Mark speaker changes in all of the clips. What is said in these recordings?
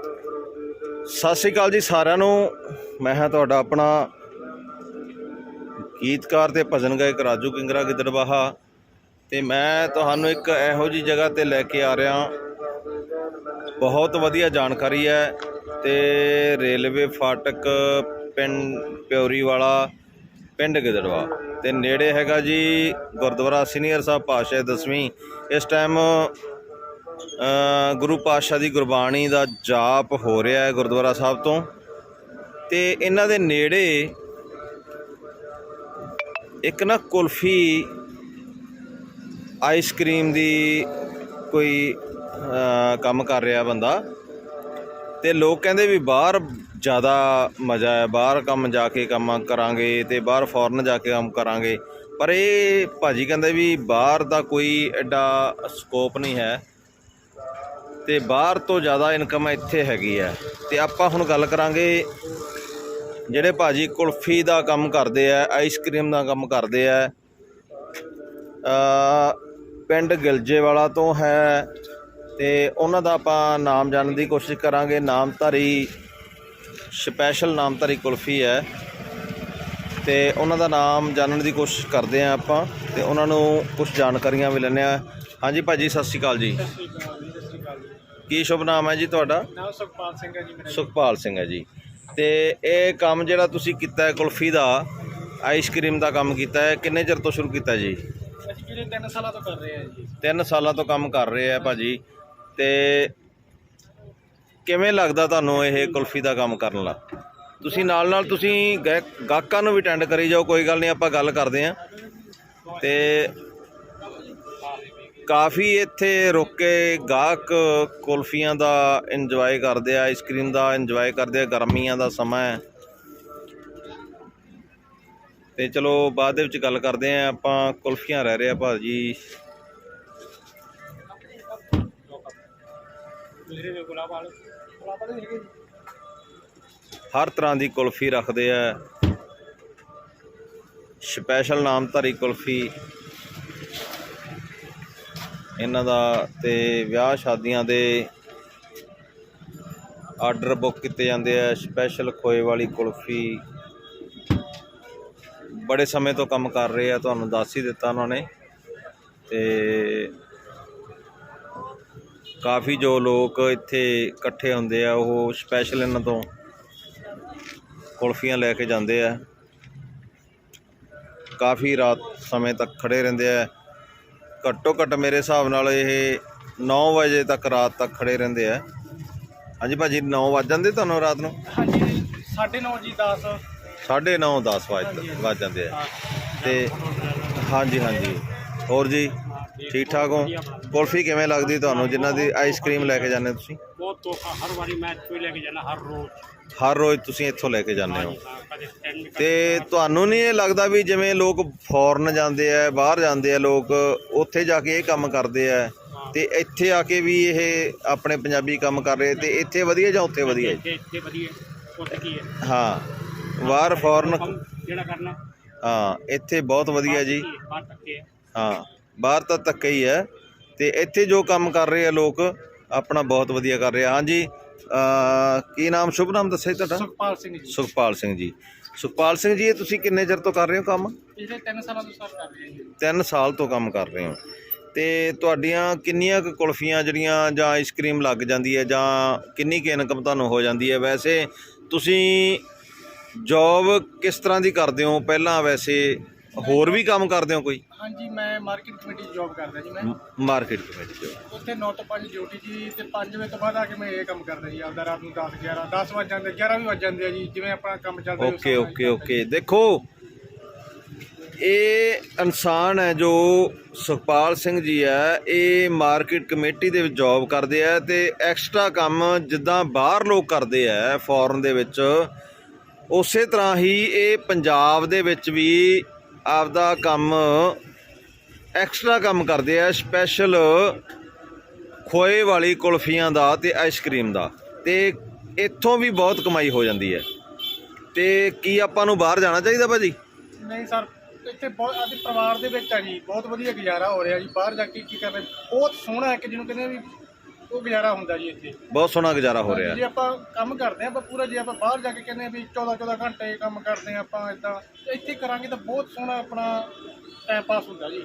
Speaker 1: ਸਤਿ ਸ਼੍ਰੀ ਅਕਾਲ ਜੀ ਸਾਰਿਆਂ ਨੂੰ। ਮੈਂ ਹਾਂ ਤੁਹਾਡਾ ਆਪਣਾ ਗੀਤਕਾਰ ਤੇ ਭਜਨ ਗਾਇਕ ਰਾਜੂ ਕਿੰਗਰਾ ਗਿੱਦੜਬਾਹਾ ਤੇ ਮੈਂ ਤੁਹਾਨੂੰ ਇੱਕ ਇਹੋ ਜੀ ਜਗ੍ਹਾ ਤੇ ਲੈ ਕੇ ਆ ਰਿਹਾ। ਬਹੁਤ ਵਧੀਆ ਜਾਣਕਾਰੀ ਹੈ ਤੇ ਰੇਲਵੇ ਫਾਟਕ ਪਿੰਡ ਪਿਉਰੀ ਵਾਲਾ ਪਿੰਡ ਗਿੱਦੜਵਾ। ਤੇ ਨੇੜੇ ਹੈਗਾ ਜੀ ਗੁਰਦੁਆਰਾ ਸੀਨੀਅਰ ਸਾਹਿਬ ਪਾਤਸ਼ਾਹ ਦਸਵੀਂ। ਇਸ ਟਾਈਮ ਗੁਰੂ ਪਾਤਸ਼ਾਹ ਦੀ ਗੁਰਬਾਣੀ ਦਾ ਜਾਪ ਹੋ ਰਿਹਾ ਹੈ ਗੁਰਦੁਆਰਾ ਸਾਹਿਬ ਤੋਂ। ਤੇ ਇਹਨਾਂ ਦੇ ਨੇੜੇ ਇੱਕ ਨਾ ਕੁਲਫੀ ਆਈਸਕ੍ਰੀਮ ਦੀ ਕੋਈ ਕੰਮ ਕਰ ਰਿਹਾ ਬੰਦਾ। ਤੇ ਲੋਕ ਕਹਿੰਦੇ ਵੀ ਬਾਹਰ ਜ਼ਿਆਦਾ ਮਜ਼ਾ ਹੈ, ਬਾਹਰ ਕੰਮ ਜਾ ਕੇ ਕੰਮ ਕਰਾਂਗੇ ਤੇ ਬਾਹਰ ਫੋਰਨ ਜਾ ਕੇ ਕੰਮ ਕਰਾਂਗੇ। ਪਰ ਇਹ ਭਾਜੀ ਕਹਿੰਦੇ ਵੀ ਬਾਹਰ ਦਾ ਕੋਈ ਐਡਾ ਸਕੋਪ ਨਹੀਂ ਹੈ। ਤੇ ਬਾਹਰ ਤੋਂ ਜ਼ਿਆਦਾ ਇਨਕਮ ਇੱਥੇ ਹੈਗੀ ਹੈ ਤੇ ਆਪਾਂ ਹੁਣ ਗੱਲ ਕਰਾਂਗੇ ਜਿਹੜੇ ਭਾਜੀ ਕੁਲਫੀ ਦਾ ਕੰਮ ਕਰਦੇ ਆ ਆਈਸਕ੍ਰੀਮ ਦਾ ਕੰਮ ਕਰਦੇ ਆ। ਪਿੰਡ ਗਿਲਜੇ ਵਾਲਾ ਤੋਂ ਹੈ। ਤੇ ਉਹਨਾਂ ਦਾ ਆਪਾਂ ਨਾਮ ਜਾਣਨ ਦੀ ਕੋਸ਼ਿਸ਼ ਕਰਾਂਗੇ। ਨਾਮਧਾਰੀ ਸਪੈਸ਼ਲ ਨਾਮਧਾਰੀ ਕੁਲਫੀ ਹੈ। ਤੇ ਉਹਨਾਂ ਦਾ ਨਾਮ ਜਾਣਨ ਦੀ ਕੋਸ਼ਿਸ਼ ਕਰਦੇ ਆ ਆਪਾਂ। ਤੇ ਉਹਨਾਂ ਨੂੰ ਕੁਝ ਜਾਣਕਾਰੀਆਂ ਵੀ ਲੈਣੇ ਆ। ਹਾਂਜੀ ਭਾਜੀ, ਸਤਿ ਸ਼੍ਰੀ ਅਕਾਲ ਜੀ।
Speaker 2: ਸਤਿ ਸ਼੍ਰੀ ਅਕਾਲ ਜੀ, ਸਤਿ ਸ਼੍ਰੀ ਅਕਾਲ ਜੀ।
Speaker 1: ਕੀ ਸ਼ੁਭ ਨਾਮ ਹੈ ਜੀ ਤੁਹਾਡਾ?
Speaker 2: ਨਾਮ ਸੁਖਪਾਲ ਸਿੰਘ ਹੈ ਜੀ ਮੇਰਾ
Speaker 1: ਸੁਖਪਾਲ ਸਿੰਘ ਹੈ ਜੀ। ਤੇ ਇਹ ਕੰਮ ਜਿਹੜਾ ਤੁਸੀਂ ਕੀਤਾ ਹੈ ਕੁਲਫੀ ਦਾ ਆਈਸਕ੍ਰੀਮ ਦਾ ਕੰਮ ਕੀਤਾ ਹੈ ਕਿੰਨੇ ਚਿਰ ਤੋਂ ਸ਼ੁਰੂ ਕੀਤਾ ਜੀ?
Speaker 2: ਅਸੀਂ ਜਿਹੜੇ 3 ਸਾਲਾਂ ਤੋਂ ਕਰ ਰਹੇ ਹਾਂ ਜੀ।
Speaker 1: 3 ਸਾਲਾਂ ਤੋਂ ਕੰਮ ਕਰ ਰਹੇ ਆ ਭਾਜੀ। ਤੇ ਕਿਵੇਂ ਲੱਗਦਾ ਤੁਹਾਨੂੰ ਇਹ ਕੁਲਫੀ ਦਾ ਕੰਮ ਕਰਨ ਲਾ ਤੁਸੀਂ ਨਾਲ ਨਾਲ ਤੁਸੀਂ ਗਾਹਕਾਂ ਨੂੰ ਵੀ ਅਟੈਂਡ ਕਰੀ ਜਾਓ ਕੋਈ ਗੱਲ ਨਹੀਂ ਆਪਾਂ ਗੱਲ ਕਰਦੇ ਆ ਤੇ ਕਾਫੀ ਇੱਥੇ ਰੁਕ ਕੇ ਗਾਹਕ ਕੁਲਫੀਆਂ ਦਾ ਇੰਜੋਏ ਕਰਦੇ ਆ ਆਈਸਕ੍ਰੀਮ ਦਾ ਇੰਜੋਏ ਕਰਦੇ ਆ, ਗਰਮੀਆਂ ਦਾ ਸਮਾਂ ਹੈ। ਤੇ ਚਲੋ ਬਾਅਦ ਦੇ ਵਿੱਚ ਗੱਲ ਕਰਦੇ ਆ, ਆਪਾਂ ਕੁਲਫੀਆਂ ਰਹਿ ਰਹੇ ਆ ਭਾਜੀ।
Speaker 2: ਜੀ
Speaker 1: ਹਰ ਤਰ੍ਹਾਂ ਦੀ ਕੁਲਫੀ ਰੱਖਦੇ ਆ। ਸਪੈਸ਼ਲ ਨਾਮਧਾਰੀ ਕੁਲਫੀ। ਇਹਨਾਂ ਦਾ ਤੇ ਵਿਆਹ ਸ਼ਾਦੀਆਂ ਦੇ ਆਰਡਰ ਬੁੱਕ ਕੀਤੇ ਜਾਂਦੇ ਆ ਸਪੈਸ਼ਲ ਖੋਏ ਵਾਲੀ ਕੁਲਫੀ। ਬੜੇ ਸਮੇਂ ਤੋਂ ਕੰਮ ਕਰ ਰਹੇ ਆ, ਤੁਹਾਨੂੰ ਦੱਸ ਹੀ ਦਿੱਤਾ ਉਹਨਾਂ ਨੇ। ਤੇ ਕਾਫੀ ਜੋ ਲੋਕ ਇੱਥੇ ਇਕੱਠੇ ਹੁੰਦੇ ਆ, ਉਹ ਸਪੈਸ਼ਲ ਇਹਨਾਂ ਤੋਂ ਕੁਲਫੀਆਂ ਲੈ ਕੇ ਜਾਂਦੇ ਆ। ਕਾਫੀ ਰਾਤ ਸਮੇਂ ਤੱਕ ਖੜੇ ਰਹਿੰਦੇ ਆ। ਘੱਟੋ ਘੱਟ ਮੇਰੇ ਹਿਸਾਬ ਨਾਲ ਇਹ 9 ਵਜੇ ਤੱਕ ਰਾਤ ਤੱਕ ਖੜੇ ਰਹਿੰਦੇ ਆ। ਹਾਂਜੀ ਭਾਜੀ 9 ਵੱਜ ਜਾਂਦੇ ਤੁਹਾਨੂੰ ਰਾਤ ਨੂੰ?
Speaker 2: ਹਾਂਜੀ 9:30 ਜੀ 10
Speaker 1: 9:30 10 ਵਜ ਵੱਜ ਜਾਂਦੇ ਆ। ਤੇ ਹਾਂਜੀ ਹਾਂਜੀ। ਹੋਰ ਜੀ? ਠੀਕ ਠਾਕ ਹੋ? ਕੁਲਫੀ ਕਿਵੇਂ ਲੱਗਦੀ ਤੁਹਾਨੂੰ? ਜਿਨ੍ਹਾਂ ਦੀ ਆਈਸਕ੍ਰੀਮ ਲੈ ਕੇ ਜਾਂਦੇ ਤੁਸੀਂ?
Speaker 2: ਬਹੁਤ ਤੋਹਫਾ ਹਰ ਵਾਰੀ ਮੈਂ ਕੋਈ ਲੈ ਕੇ ਜਾਣਾ ਹਰ ਰੋਜ਼।
Speaker 1: ਹਰ ਰੋਜ਼ ਤੁਸੀਂ ਇੱਥੋਂ ਲੈ ਕੇ ਜਾਂਦੇ ਹੋ?
Speaker 2: ਹਾਂ,
Speaker 1: ਤੇ ਤੁਹਾਨੂੰ ਨਹੀਂ ਇਹ ਲੱਗਦਾ ਵੀ ਜਿਵੇਂ ਲੋਕ ਫੋਰਨ ਜਾਂਦੇ ਆ ਬਾਹਰ ਜਾਂਦੇ ਆ ਲੋਕ ਉੱਥੇ ਜਾ ਕੇ ਇਹ ਕੰਮ ਕਰਦੇ ਆ ਤੇ ਇੱਥੇ ਆ ਕੇ ਵੀ ਇਹ ਆਪਣੇ ਪੰਜਾਬੀ ਕੰਮ ਕਰ ਰਹੇ ਤੇ ਇੱਥੇ ਵਧੀਆ ਜਾਂ ਉੱਥੇ ਵਧੀਆ?
Speaker 2: ਇੱਥੇ ਇੱਥੇ ਵਧੀਆ ਉੱਥੇ ਕੀ ਹੈ?
Speaker 1: ਹਾਂ ਬਾਹਰ ਫੋਰਨ
Speaker 2: ਜਿਹੜਾ ਕਰਨਾ।
Speaker 1: ਹਾਂ ਇੱਥੇ ਬਹੁਤ ਵਧੀਆ ਜੀ।
Speaker 2: ਹੈ
Speaker 1: ਹਾਂ। ਬਾਹਰ ਤਾਂ ਧੱਕਾ ਹੀ ਹੈ ਤੇ ਇੱਥੇ ਜੋ ਕੰਮ ਕਰ ਰਹੇ ਆ ਲੋਕ ਆਪਣਾ ਬਹੁਤ ਵਧੀਆ ਕਰ ਰਹੇ ਆ। ਹਾਂਜੀ ਕੀ ਨਾਮ ਸ਼ੁਭ ਨਾਮ ਦੱਸਿਆ ਤੁਹਾਡਾ?
Speaker 2: ਸੁਖਪਾਲ ਸਿੰਘ ਜੀ।
Speaker 1: ਸੁਖਪਾਲ ਸਿੰਘ ਜੀ। ਸੁਖਪਾਲ ਸਿੰਘ ਜੀ ਇਹ ਤੁਸੀਂ ਕਿੰਨੇ ਚਿਰ ਤੋਂ ਕਰ ਰਹੇ ਹੋ ਕੰਮ?
Speaker 2: ਪਿਛਲੇ 3 ਸਾਲਾਂ ਤੋਂ ਸਟਾਰਟ ਕਰ ਰਹੇ ਹਾਂ ਜੀ।
Speaker 1: 3 ਸਾਲ ਤੋਂ ਕੰਮ ਕਰ ਰਹੇ ਹੋ। ਤੇ ਤੁਹਾਡੀਆਂ ਕਿੰਨੀਆਂ ਕੁ ਕੁਲਫੀਆਂ ਜਿਹੜੀਆਂ ਜਾਂ ਆਈਸਕ੍ਰੀਮ ਲੱਗ ਜਾਂਦੀ ਹੈ ਜਾਂ ਕਿੰਨੀ ਕੁ ਇਨਕਮ ਤੁਹਾਨੂੰ ਹੋ ਜਾਂਦੀ ਹੈ? ਵੈਸੇ ਤੁਸੀਂ ਜੌਬ ਕਿਸ ਤਰ੍ਹਾਂ ਦੀ ਕਰਦੇ ਹੋ? ਪਹਿਲਾਂ ਵੈਸੇ ਹੋਰ ਵੀ ਕੰਮ ਕਰਦੇ ਹੋ ਕੋਈ?
Speaker 2: ਹਾਂਜੀ ਮੈਂ ਮਾਰਕੀਟ ਕਮੇਟੀ 'ਚ ਜੌਬ ਕਰਦਾ ਜੀ ਮੈਂ।
Speaker 1: ਮਾਰਕੀਟ ਕਮੇਟੀ ਚ
Speaker 2: ਉੱਥੇ 9 ਤੋਂ 5 ਡਿਊਟੀ ਜੀ ਤੇ 5 ਵਜੇ ਤੋਂ ਬਾਅਦ ਆ ਕੇ ਮੈਂ ਇਹ ਕੰਮ ਕਰਦਾ ਜੀ ਆਪਦਾ ਰਾਤ ਨੂੰ 10 11 10 ਵੱਜ ਜਾਂਦੇ 11 ਵੀ ਵੱਜ ਜਾਂਦੇ ਆ ਜੀ ਜਿਵੇਂ ਆਪਣਾ ਕੰਮ ਚੱਲਦਾ ਉਸ
Speaker 1: ਓਕੇ
Speaker 2: ਹਿਸਾਬ ਨਾਲ
Speaker 1: ਓਕੇ ਓਕੇ ਦੇਖੋ ਇਹ ਇਨਸਾਨ ਹੈ ਜੋ ਸੁਖਪਾਲ ਸਿੰਘ ਜੀ ਹੈ ਇਹ ਮਾਰਕੀਟ ਕਮੇਟੀ ਦੇ ਵਿੱਚ ਜੌਬ ਕਰਦੇ ਆ ਤੇ ਐਕਸਟਰਾ ਕੰਮ ਜਿੱਦਾਂ ਬਾਹਰ ਲੋਕ ਕਰਦੇ ਆ ਫੋਰਨ ਦੇ ਵਿੱਚ ਉਸੇ ਤਰ੍ਹਾਂ ਹੀ ਇਹ ਪੰਜਾਬ ਦੇ ਵਿੱਚ ਵੀ ਆਪਦਾ ਕੰਮ ਐਕਸਟਰਾ ਕੰਮ ਕਰਦੇ ਆ ਸਪੈਸ਼ਲ ਖੋਏ ਵਾਲੀ ਕੁਲਫੀਆਂ ਦਾ ਤੇ ਆਈਸਕ੍ਰੀਮ ਦਾ। ਤੇ ਇੱਥੋਂ ਵੀ ਬਹੁਤ ਕਮਾਈ ਹੋ ਜਾਂਦੀ ਹੈ। ਤੇ ਕੀ ਆਪਾਂ ਨੂੰ ਬਾਹਰ ਜਾਣਾ ਚਾਹੀਦਾ ਭਾਜੀ?
Speaker 2: ਨਹੀਂ ਸਰ, ਇੱਥੇ ਬਹੁਤ ਆਦੇ ਪਰਿਵਾਰ ਦੇ ਵਿੱਚ ਆ ਜੀ। ਬਹੁਤ ਵਧੀਆ ਗੁਜ਼ਾਰਾ ਹੋ ਰਿਹਾ ਜੀ। ਬਾਹਰ ਜਾ ਕੇ ਕੀ ਕਰਨਾ ਬਹੁਤ ਸੋਹਣਾ ਹੈ ਕਿ ਜਿਹਨੂੰ ਕਹਿੰਦੇ ਆ ਵੀ ਉਹ ਗੁਜ਼ਾਰਾ ਹੁੰਦਾ ਜੀ ਇੱਥੇ।
Speaker 1: ਬਹੁਤ ਸੋਹਣਾ ਗੁਜ਼ਾਰਾ ਹੋ ਰਿਹਾ।
Speaker 2: ਜੇ ਆਪਾਂ ਕੰਮ ਕਰਦੇ ਆਪਾਂ ਪੂਰਾ ਜੇ ਆਪਾਂ ਬਾਹਰ ਜਾ ਕੇ ਕਹਿੰਦੇ ਆ ਵੀ 14 14 ਘੰਟੇ ਕੰਮ ਕਰਦੇ ਆ ਆਪਾਂ ਇਦਾਂ ਇੱਥੇ ਕਰਾਂਗੇ ਤਾਂ ਬਹੁਤ ਸੋਹਣਾ ਆਪਣਾ ਟਾਈਮ ਪਾਸ ਹੁੰਦਾ ਜੀ।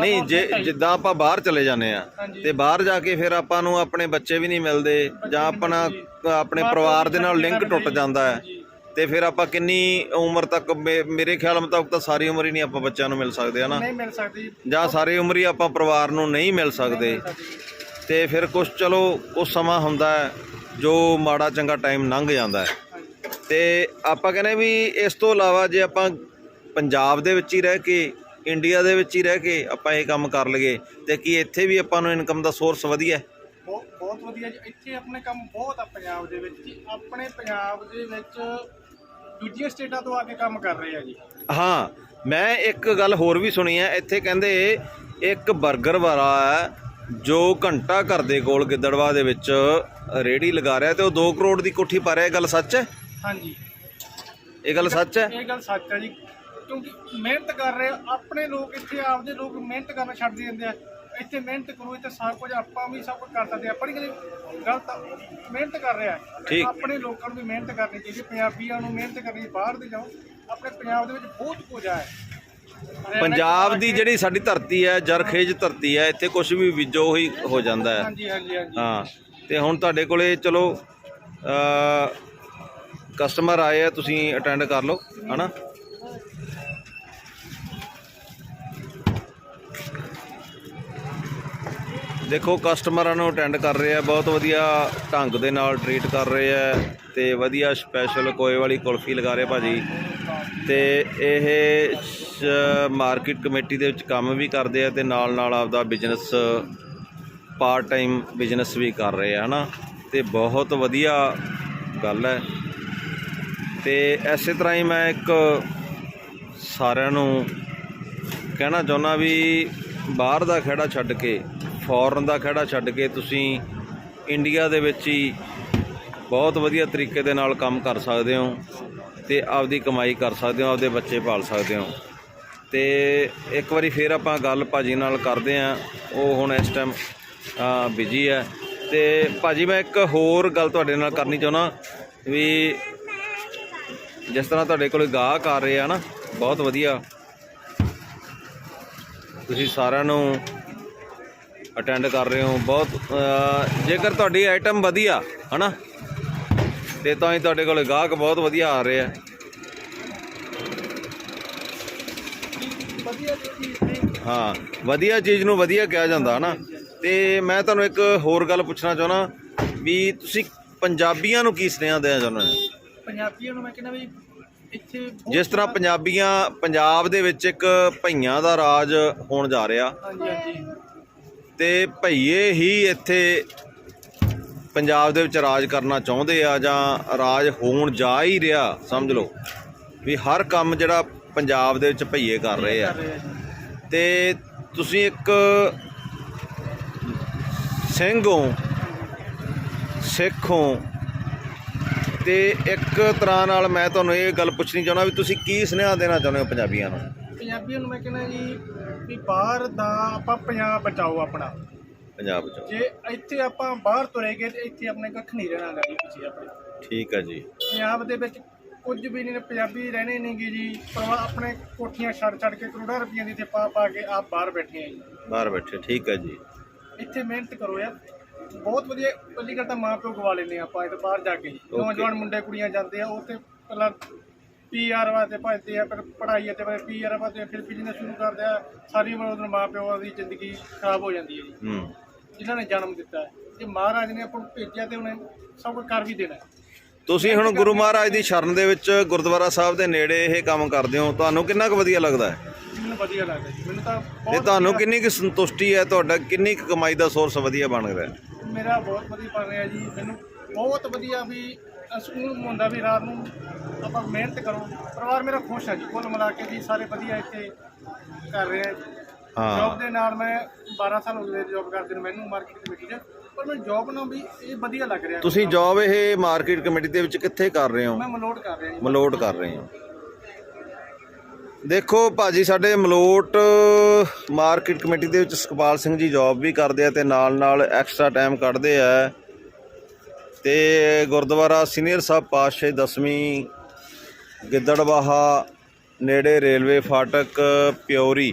Speaker 1: ਨਹੀਂ ਜੇ ਜਿੱਦਾਂ ਆਪਾਂ ਬਾਹਰ ਚਲੇ ਜਾਂਦੇ ਆ ਤੇ ਬਾਹਰ ਜਾ ਕੇ ਫਿਰ ਆਪਾਂ ਨੂੰ ਆਪਣੇ ਬੱਚੇ ਵੀ ਨਹੀਂ ਮਿਲਦੇ ਜਾਂ ਆਪਣਾ ਆਪਣੇ ਪਰਿਵਾਰ ਦੇ ਨਾਲ ਲਿੰਕ ਟੁੱਟ ਜਾਂਦਾ ਹੈ। ਤੇ ਫਿਰ ਆਪਾਂ ਕਿੰਨੀ ਉਮਰ ਤੱਕ ਮੇਰੇ ਖਿਆਲ ਮੁਤਾਬਕ ਤਾਂ ਸਾਰੀ ਉਮਰ ਹੀ ਨਹੀਂ ਆਪਾਂ ਬੱਚਿਆਂ ਨੂੰ ਮਿਲ ਸਕਦੇ ਹਨਾ
Speaker 2: ਨਹੀਂ ਮਿਲ ਸਕਦੀ।
Speaker 1: ਜਾਂ ਸਾਰੀ ਉਮਰ ਹੀ ਆਪਾਂ ਪਰਿਵਾਰ ਨੂੰ ਨਹੀਂ ਮਿਲ ਸਕਦੇ। ਤੇ ਫਿਰ ਕੁਝ ਚਲੋ ਕੁਝ ਸਮਾਂ ਹੁੰਦਾ ਹੈ ਜੋ ਮਾੜਾ ਚੰਗਾ ਟਾਈਮ ਲੰਘ ਜਾਂਦਾ ਹੈ। ਤੇ ਆਪਾਂ ਕਹਿੰਦੇ ਵੀ ਇਸ ਤੋਂ ਇਲਾਵਾ ਜੇ ਆਪਾਂ ਪੰਜਾਬ ਦੇ ਵਿੱਚ ਹੀ ਰਹਿ ਕੇ ਇੰਡੀਆ ਦੇ ਵਿੱਚ ਹੀ ਰਹਿ ਕੇ ਆਪਾਂ ਇਹ ਕੰਮ ਕਰ ਲਈਏ ਤੇ ਕੀ ਇੱਥੇ ਵੀ ਆਪਾਂ ਨੂੰ ਇਨਕਮ ਦਾ ਸੋਰਸ ਵਧੀਆ ਹੈ?
Speaker 2: ਬਹੁਤ ਬਹੁਤ ਵਧੀਆ ਜੀ। ਇੱਥੇ ਆਪਣੇ ਕੰਮ ਬਹੁਤ ਆ ਪੰਜਾਬ ਦੇ ਵਿੱਚ ਜੀ। ਆਪਣੇ ਪੰਜਾਬ ਦੇ ਵਿੱਚ ਦੂਜੀਆਂ ਸਟੇਟਾਂ ਤੋਂ ਆ ਕੇ ਕੰਮ ਕਰ ਰਹੇ ਆ ਜੀ।
Speaker 1: ਹਾਂ ਮੈਂ ਇੱਕ ਗੱਲ ਹੋਰ ਵੀ ਸੁਣੀ ਹੈ। ਇੱਥੇ ਕਹਿੰਦੇ ਇੱਕ 버ਗਰ ਵਾਲਾ ਹੈ ਜੋ ਘੰਟਾ ਘਰ ਦੇ ਕੋਲ ਗਿੱਦੜਵਾ ਦੇ ਵਿੱਚ ਰੇੜੀ ਲਗਾ ਰਿਹਾ ਤੇ ਉਹ 2 ਕਰੋੜ ਦੀ ਕੋਠੀ ਪਾ ਰਿਹਾ ਇਹ ਗੱਲ ਸੱਚ ਹੈ?
Speaker 2: ਹਾਂਜੀ।
Speaker 1: ਇਹ ਗੱਲ ਸੱਚ ਹੈ?
Speaker 2: ਇਹ ਗੱਲ ਸੱਚ ਹੈ ਜੀ ਕਿਉਂਕਿ ਮਿਹਨਤ ਕਰ ਰਹੇ ਆ, ਆਪਣੇ ਲੋਕ ਇੱਥੇ ਆਪਦੇ ਲੋਕ ਮਿਹਨਤ ਕਰਨਾ ਛੱਡ ਦਿੰਦੇ ਆ। ਇੱਥੇ ਮਿਹਨਤ ਕਰੋ ਇੱਥੇ ਸਭ ਕੁਝ ਆਪਾਂ ਵੀ ਸਭ ਕੁਝ ਕਰ ਸਕਦੇ ਆ। ਆਪਣੀ ਗੱਲ ਗਲਤ ਆ, ਮਿਹਨਤ ਕਰ ਰਿਹਾ
Speaker 1: ਠੀਕ।
Speaker 2: ਆਪਣੇ ਲੋਕਾਂ ਨੂੰ ਵੀ ਮਿਹਨਤ ਕਰਨੀ ਚਾਹੀਦੀ ਪੰਜਾਬੀਆਂ ਨੂੰ ਮਿਹਨਤ ਕਰਨੀ ਬਾਹਰ ਦੇ ਜਾਓ। ਆਪਣੇ ਪੰਜਾਬ ਦੇ ਵਿੱਚ ਬਹੁਤ ਕੁਝ ਆ
Speaker 1: ਪੰਜਾਬ ਦੀ ਜਿਹੜੀ ਸਾਡੀ ਧਰਤੀ ਹੈ ਜਰਖੇਜ ਧਰਤੀ ਹੈ ਇੱਥੇ ਕੁਝ ਵੀ ਬੀਜੋ ਉਹੀ ਹੋ ਜਾਂਦਾ ਹੈ।
Speaker 2: ਹਾਂਜੀ ਹਾਂਜੀ ਹਾਂਜੀ।
Speaker 1: ਹਾਂ ਤੇ ਹੁਣ ਤੁਹਾਡੇ ਕੋਲੇ ਚਲੋ ਕਸਟਮਰ ਆਏ ਆ ਤੁਸੀਂ ਅਟੈਂਡ ਕਰ ਲਓ ਹਨਾ? ਦੇਖੋ ਕਸਟਮਰਾਂ ਨੂੰ ਅਟੈਂਡ ਕਰ ਰਹੇ ਆ ਬਹੁਤ ਵਧੀਆ ਢੰਗ ਦੇ ਨਾਲ ਟਰੀਟ ਕਰ ਰਹੇ ਆ ਤੇ ਵਧੀਆ ਸਪੈਸ਼ਲ ਕੋਏ ਵਾਲੀ ਕੁਲਫੀ ਲਗਾ ਰਹੇ ਭਾਜੀ। ਤੇ ਇਹ ਮਾਰਕੀਟ ਕਮੇਟੀ ਦੇ ਵਿੱਚ ਕੰਮ ਵੀ ਕਰਦੇ ਆ ਤੇ ਨਾਲ ਨਾਲ ਆਪਦਾ ਬਿਜ਼ਨਸ ਪਾਰਟ ਟਾਈਮ ਬਿਜ਼ਨਸ ਵੀ ਕਰ ਰਹੇ ਆ, ਹਨਾ? ਤੇ ਬਹੁਤ ਵਧੀਆ ਗੱਲ ਹੈ। ਤੇ ਐਸੇ ਤਰ੍ਹਾਂ ਹੀ ਮੈਂ ਇੱਕ ਸਾਰਿਆਂ ਨੂੰ ਕਹਿਣਾ ਚਾਹੁੰਦਾ ਵੀ ਬਾਹਰ ਦਾ ਖੇੜਾ ਛੱਡ ਕੇ ਫੋਰਨ ਦਾ ਖੇੜਾ ਛੱਡ ਕੇ ਤੁਸੀਂ ਇੰਡੀਆ ਦੇ ਵਿੱਚ ਹੀ ਬਹੁਤ ਵਧੀਆ ਤਰੀਕੇ ਦੇ ਨਾਲ ਕੰਮ ਕਰ ਸਕਦੇ ਹੋ ਤੇ ਆਪਦੀ ਕਮਾਈ ਕਰ ਸਕਦੇ ਹੋ, ਆਪਦੇ ਬੱਚੇ ਪਾਲ ਸਕਦੇ ਹੋ। ਤੇ ਇੱਕ ਵਾਰੀ ਫੇਰ ਆਪਾਂ ਗੱਲ ਭਾਜੀ ਨਾਲ ਕਰਦੇ ਆਂ ਉਹ ਹੁਣ ਇਸ ਟਾਈਮ ਬਿਜ਼ੀ ਹੈ। ਤੇ ਭਾਜੀ, ਮੈਂ ਇੱਕ ਹੋਰ ਗੱਲ ਤੁਹਾਡੇ ਨਾਲ ਕਰਨੀ ਚਾਹੁੰਦਾ ਵੀ ਜਿਸ ਤਰ੍ਹਾਂ ਤੁਹਾਡੇ ਕੋਲ ਗਾਹਕ ਆ ਰਹੇ ਆ ਨਾ, ਬਹੁਤ ਵਧੀਆ। ਤੁਸੀਂ ਸਾਰਿਆਂ ਨੂੰ ਅਟੈਂਡ ਕਰ ਰਹੇ ਹੋ, ਬਹੁਤ ਜੇਕਰ ਤੁਹਾਡੀ ਆਈਟਮ ਵਧੀਆ, ਹਨਾ? ਤੇ ਤਾਂ ਹੀ ਤੁਹਾਡੇ ਕੋਲ ਗਾਹਕ ਬਹੁਤ ਵਧੀਆ ਆ ਰਹੇ ਆ
Speaker 2: ਵਧੀਆ ਜੀ ਚੀਜ਼
Speaker 1: ਹਾਂ ਵਧੀਆ ਚੀਜ਼ ਨੂੰ ਵਧੀਆ ਕਿਹਾ ਜਾਂਦਾ ਹਨਾ? ਤੇ ਮੈਂ ਤੁਹਾਨੂੰ ਇੱਕ ਹੋਰ ਗੱਲ ਪੁੱਛਣਾ ਚਾਹੁੰਦਾ ਵੀ ਤੁਸੀਂ ਪੰਜਾਬੀਆਂ ਨੂੰ ਕੀ ਸੁਨੇਹਾ ਦੇਣਾ ਚਾਹੁੰਦੇ ਹੋ?
Speaker 2: ਪੰਜਾਬੀਆਂ ਨੂੰ ਮੈਂ ਕਹਿੰਦਾ ਵੀ ਇੱਥੇ
Speaker 1: ਜਿਸ ਤਰ੍ਹਾਂ ਪੰਜਾਬੀਆਂ ਪੰਜਾਬ ਦੇ ਵਿੱਚ ਇੱਕ ਭਈਆਂ ਦਾ ਰਾਜ ਹੋਣ ਜਾ ਰਿਹਾ।
Speaker 2: ਹਾਂਜੀ ਹਾਂਜੀ।
Speaker 1: ਤੇ ਭਈਏ ਹੀ ਇੱਥੇ ਪੰਜਾਬ ਦੇ ਵਿੱਚ ਰਾਜ ਕਰਨਾ ਚਾਹੁੰਦੇ ਆ ਜਾਂ ਰਾਜ ਹੋਣ ਜਾ ਹੀ ਰਿਹਾ ਸਮਝ ਲਓ। ਵੀ ਹਰ ਕੰਮ ਜਿਹੜਾ ਪੰਜਾਬ ਦੇ ਵਿੱਚ ਭਈਏ ਕਰ ਰਹੇ ਆ।
Speaker 2: ਆ
Speaker 1: ਤੇ ਤੁਸੀਂ ਇੱਕ ਸਿੰਘ ਹੋ ਸਿੱਖ ਹੋ ਤੇ ਇੱਕ ਤਰ੍ਹਾਂ ਨਾਲ ਮੈਂ ਤੁਹਾਨੂੰ ਇਹ ਗੱਲ ਪੁੱਛਣੀ ਚਾਹੁੰਦਾ ਵੀ ਤੁਸੀਂ ਕੀ ਸੁਨੇਹਾ ਦੇਣਾ ਚਾਹੁੰਦੇ ਹੋ ਪੰਜਾਬੀਆਂ ਨੂੰ?
Speaker 2: ਪੰਜਾਬੀਆਂ ਨੂੰ ਮੈਂ ਕਹਿੰਦਾ ਜੀ ਵੀ ਬਾਹਰ ਦਾ ਆਪਾਂ ਪੰਜਾਬ ਬਚਾਓ ਆਪਣਾ।
Speaker 1: ਪੰਜਾਬ ਚ
Speaker 2: ਜੇ ਇੱਥੇ ਆਪਾਂ ਬਾਹਰ ਤੁਰੇ ਗਏ ਤੇ ਇੱਥੇ ਆਪਣੇ ਕੱਖ ਨਹੀਂ ਰਹਿਣਾ ਗਾ ਜੀ ਪਿੱਛੇ ਆਪਣੇ।
Speaker 1: ਠੀਕ ਹੈ ਜੀ।
Speaker 2: ਪੰਜਾਬ ਦੇ ਵਿੱਚ ਕੁਝ ਵੀ ਨਹੀਂ ਪੰਜਾਬੀ ਰਹਿਣੇ ਨਹੀਂਗੇ ਜੀ। ਪਰ ਆਪਣੇ ਕੋਠੀਆਂ ਛੱਡ ਛੱਡ ਕੇ ਕਰੋੜਾਂ ਰੁਪਈਆਂ ਦੀ ਤੇ ਪਾ ਪਾ ਕੇ ਆਪ ਬਾਹਰ ਬੈਠੇ ਆ ਜੀ।
Speaker 1: ਬਾਹਰ ਬੈਠੇ ਠੀਕ ਹੈ ਜੀ।
Speaker 2: ਇੱਥੇ ਮਿਹਨਤ ਕਰੋ ਯਾਰ। ਬਹੁਤ ਵਧੀਆ ਪਹਿਲੀ ਗੱਲ ਤਾਂ ਮਾਂ ਪਿਓ ਗਵਾ ਲੈਂਦੇ ਆ ਆਪਾਂ ਇਹ ਬਾਹਰ ਜਾ ਕੇ ਨੌਜਵਾਨ ਮੁੰਡੇ ਕੁੜੀਆਂ ਜਾਂਦੇ ਆ ਉਹ ਤੇ ਪਹਿਲਾਂ ਪੀਆਰ ਵਾਸਤੇ ਭਜਦੇ ਆ ਫਿਰ ਪੜ੍ਹਾਈ ਅਤੇ ਫਿਰ ਪੀਆਰ ਵਾਸਤੇ ਫਿਰ ਬਿਜ਼ਨਸ ਸ਼ੁਰੂ ਕਰਦੇ ਆ। ਸਾਰੀ ਉਮਰ ਉਹਨਾਂ ਮਾਂ ਪਿਓ ਦੀ ਜ਼ਿੰਦਗੀ ਖਰਾਬ ਹੋ ਜਾਂਦੀ ਹੈ ਜੀ। ਜਿਨ੍ਹਾਂ ਨੇ ਜਨਮ ਦਿੱਤਾ ਜੇ ਮਹਾਰਾਜ ਨੇ ਆਪਾਂ ਨੂੰ ਭੇਜਿਆ ਤੇ ਉਹਨੇ ਸਭ ਕੁਝ ਕਰ ਵੀ ਦੇਣਾ ਹੈ।
Speaker 1: ਤੁਸੀਂ ਹੁਣ ਗੁਰੂ ਮਹਾਰਾਜ ਦੀ ਸ਼ਰਨ ਦੇ ਵਿੱਚ ਗੁਰਦੁਆਰਾ ਸਾਹਿਬ ਦੇ ਨੇੜੇ ਇਹ ਕੰਮ ਕਰਦੇ ਹੋ ਤੁਹਾਨੂੰ ਕਿੰਨਾ ਕੁ ਵਧੀਆ ਲੱਗਦਾ ਹੈ?
Speaker 2: ਮੈਨੂੰ ਵਧੀਆ ਲੱਗਦਾ ਜੀ ਮੈਨੂੰ ਤਾਂ
Speaker 1: ਤੇ
Speaker 2: ਬਹੁਤ
Speaker 1: ਤੁਹਾਨੂੰ ਕਿੰਨੀ ਕੁ ਸੰਤੁਸ਼ਟੀ ਹੈ ਤੁਹਾਡਾ ਕਿੰਨੀ ਕੁ ਕਮਾਈ ਦਾ ਸੋਰਸ ਵਧੀਆ ਬਣ ਰਿਹਾ ਹੈ?
Speaker 2: ਮੇਰਾ ਬਹੁਤ ਵਧੀਆ ਬਣ ਰਿਹਾ ਜੀ ਮੈਨੂੰ ਬਹੁਤ ਵਧੀਆ ਵੀ ਸਕੂਨ ਹੁੰਦਾ ਵੀ ਰਾਤ ਨੂੰ ਆਪਾਂ ਮਿਹਨਤ ਕਰੋ ਪਰਿਵਾਰ ਮੇਰਾ ਖੁਸ਼ ਹੈ ਜੀ ਕੁੱਲ ਮਿਲਾ ਕੇ ਜੀ ਸਾਰੇ ਵਧੀਆ ਇੱਥੇ ਕਰ ਰਹੇ ਆ
Speaker 1: ਹਾਂ।
Speaker 2: ਜੌਬ ਦੇ ਨਾਲ ਮੈਂ 12 ਸਾਲ ਹੋ ਗਏ ਜੌਬ ਕਰਦੇ ਨੂੰ ਮੈਨੂੰ ਮਾਰਕੀਟ ਕਮੇਟੀ 'ਚ ਪਰ ਮੈਂ ਜੌਬ ਨਾਲ ਵੀ ਇਹ ਵਧੀਆ ਲੱਗ ਰਿਹਾ।
Speaker 1: ਤੁਸੀਂ ਜੌਬ ਇਹ ਮਾਰਕੀਟ ਕਮੇਟੀ ਦੇ ਵਿੱਚ ਕਿੱਥੇ ਕਰ ਰਹੇ ਹੋ?
Speaker 2: ਮੈਂ ਮਲੋਟ ਕਰ ਰਿਹਾ ਜੀ।
Speaker 1: ਮਲੋਟ ਕਰ ਰਹੇ ਹੋ। ਦੇਖੋ ਭਾਜੀ ਸਾਡੇ ਮਲੋਟ ਮਾਰਕੀਟ ਕਮੇਟੀ ਦੇ ਵਿੱਚ ਸੁਖਪਾਲ ਸਿੰਘ ਜੀ ਜੌਬ ਵੀ ਕਰਦੇ ਆ ਤੇ ਨਾਲ ਨਾਲ ਐਕਸਟਰਾ ਟਾਈਮ ਕੱਢਦੇ ਆ। ਤੇ ਗੁਰਦੁਆਰਾ ਸੀਨੀਅਰ ਸਾਹਿਬ ਪਾਤਸ਼ਾਹੀ ਦਸਵੀਂ ਗਿੱਦੜਬਾਹਾ ਨੇੜੇ ਰੇਲਵੇ ਫਾਟਕ ਪਿਉਰੀ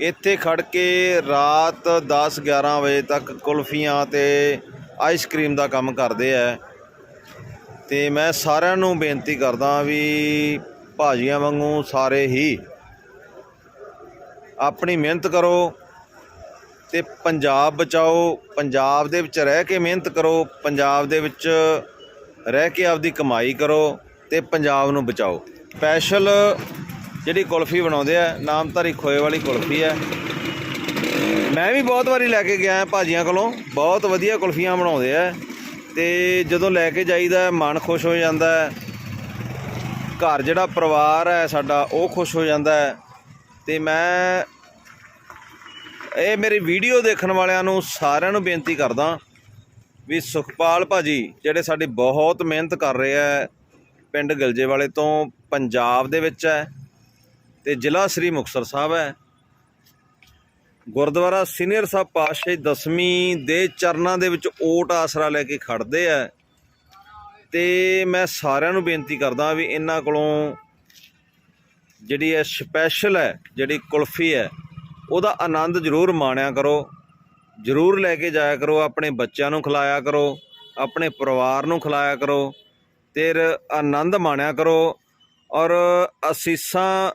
Speaker 1: ਇੱਥੇ ਖੜ ਕੇ ਰਾਤ 10 11 ਵਜੇ ਤੱਕ ਕੁਲਫੀਆਂ ਤੇ ਆਈਸਕ੍ਰੀਮ ਦਾ ਕੰਮ ਕਰਦੇ ਆ। ਤੇ ਮੈਂ ਸਾਰਿਆਂ ਨੂੰ ਬੇਨਤੀ ਕਰਦਾ ਵੀ ਭਾਜੀਆਂ ਵਾਂਗੂ ਸਾਰੇ ਹੀ ਆਪਣੀ ਮਿਹਨਤ ਕਰੋ ਤੇ ਪੰਜਾਬ ਬਚਾਓ, ਪੰਜਾਬ ਦੇ ਵਿੱਚ ਰਹਿ ਕੇ ਮਿਹਨਤ ਕਰੋ, ਪੰਜਾਬ ਦੇ ਵਿੱਚ ਰਹਿ ਕੇ ਆਪਦੀ ਕਮਾਈ ਕਰੋ ਤੇ ਪੰਜਾਬ ਨੂੰ ਬਚਾਓ। ਸਪੈਸ਼ਲ ਜਿਹੜੀ ਕੁਲਫੀ ਬਣਾਉਂਦੇ ਆ ਨਾਮਧਾਰੀ ਖੋਏ ਵਾਲੀ ਕੁਲਫੀ ਹੈ ਮੈਂ ਵੀ ਬਹੁਤ ਵਾਰੀ ਲੈ ਕੇ ਗਿਆ ਭਾਜੀਆਂ ਕੋਲੋਂ, ਬਹੁਤ ਵਧੀਆ ਕੁਲਫੀਆਂ ਬਣਾਉਂਦੇ ਆ। ਤੇ ਜਦੋਂ ਲੈ ਕੇ ਜਾਈਦਾ, ਮਨ ਖੁਸ਼ ਹੋ ਜਾਂਦਾ ਘਰ ਜਿਹੜਾ ਪਰਿਵਾਰ ਹੈ ਸਾਡਾ, ਉਹ ਖੁਸ਼ ਹੋ ਜਾਂਦਾ ਹੈ। ਤੇ ਮੈਂ ਇਹ ਮੇਰੀ ਵੀਡੀਓ ਦੇਖਣ ਵਾਲਿਆਂ ਨੂੰ ਸਾਰਿਆਂ ਨੂੰ ਬੇਨਤੀ ਕਰਦਾ ਵੀ ਸੁਖਪਾਲ ਭਾਜੀ, ਜਿਹੜੇ ਸਾਡੀ ਬਹੁਤ ਮਿਹਨਤ ਕਰ ਰਹੇ ਆ, ਪਿੰਡ ਗਲਜੇ ਵਾਲੇ ਤੋਂ ਪੰਜਾਬ ਦੇ ਵਿੱਚ ਹੈ। ਤੇ ਜ਼ਿਲ੍ਹਾ ਸ੍ਰੀ ਮੁਕਤਸਰ ਸਾਹਿਬ ਹੈ। ਗੁਰਦੁਆਰਾ ਸੀਨੀਅਰ ਸਾਹਿਬ ਪਾਤਸ਼ਾਹੀ ਦਸਵੀਂ ਦੇ ਚਰਨਾਂ ਦੇ ਵਿੱਚ ਓਟ ਆਸਰਾ ਲੈ ਕੇ ਖੜਦੇ ਆ। ਤੇ ਮੈਂ ਸਾਰਿਆਂ ਨੂੰ ਬੇਨਤੀ ਕਰਦਾ ਵੀ ਇਹਨਾਂ ਕੋਲੋਂ ਜਿਹੜੀ ਹੈ ਸਪੈਸ਼ਲ ਹੈ, ਜਿਹੜੀ ਕੁਲਫੀ ਹੈ, ਉਹਦਾ ਆਨੰਦ ਜ਼ਰੂਰ ਮਾਣਿਆ ਕਰੋ। ਜ਼ਰੂਰ ਲੈ ਕੇ ਜਾਇਆ ਕਰੋ, ਆਪਣੇ ਬੱਚਿਆਂ ਨੂੰ ਖਿਲਾਇਆ ਕਰੋ, ਆਪਣੇ ਪਰਿਵਾਰ ਨੂੰ ਖਿਲਾਇਆ ਕਰੋ, ਤੇ ਆਨੰਦ ਮਾਣਿਆ ਕਰੋ। ਔਰ ਅਸੀਸਾਂ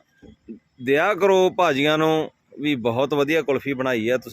Speaker 1: ਦਿਆ ਕਰੋ ਭਾਜੀਆਂ ਨੂੰ ਵੀ ਬਹੁਤ ਵਧੀਆ ਕੁਲਫੀ ਬਣਾਈ ਆ ਤੁਸੀਂ।